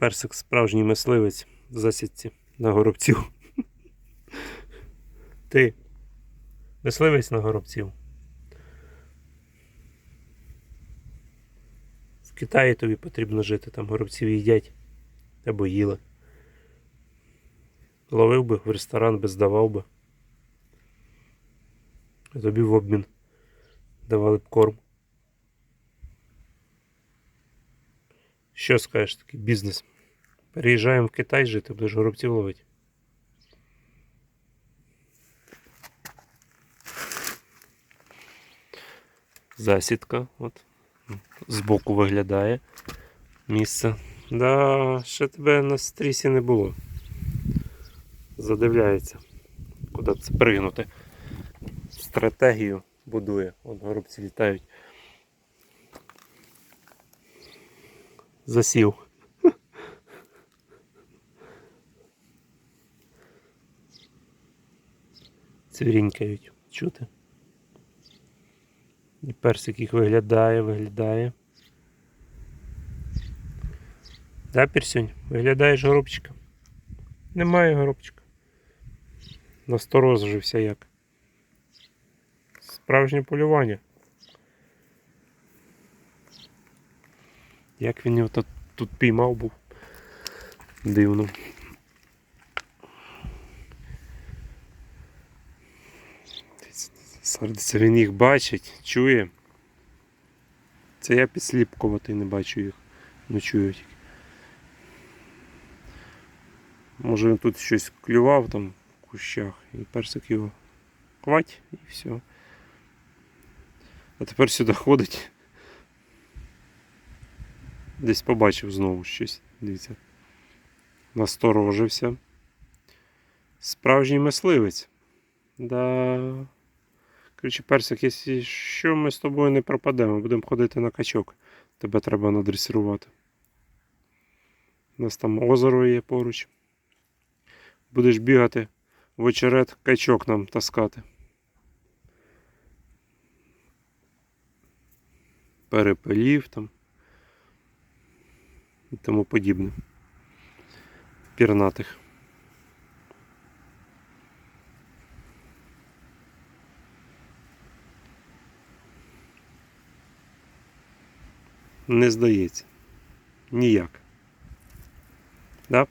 Персик справжній мисливець в засідці на горобців. Ти мисливець на горобців. В Китаї тобі потрібно жити, там горобців їдять або їли. Ловив би в ресторан би здавав би. Тобі в обмін давали б корм. Що скажеш такий бізнес? Переїжджаємо в Китай жити, будеш горобців ловити. Засідка, от. Збоку виглядає місце. Да, ще тебе на стрісі не було. Задивляється. Куди це пригнути. Стратегію будує. От горобці літають. Засів. Цвірінькають. Чути? І персик їх виглядає, виглядає. Да, Пірсюнь? Виглядаєш горобчика? Немає горобчика. Насторожився як. Справжнє полювання. Як він його тут, піймав був. Дивно. Сердиться, він їх бачить, чує. Це я підсліпкуватий, не бачу їх. Не чую тільки. Може він тут щось клював там в кущах і персик його хвать і все. А тепер сюди ходить. Десь побачив знову щось. Дивіться. Насторожився. Справжній мисливець. Да. Коротше, персик, якщо ми з тобою не пропадемо, будемо ходити на качок. Тебе треба надресирувати. У нас там озеро є поруч. Будеш бігати в очерет качок нам таскати. Перепелів там і тому подібне. Пірнатих. Не здається. Ніяк. Да?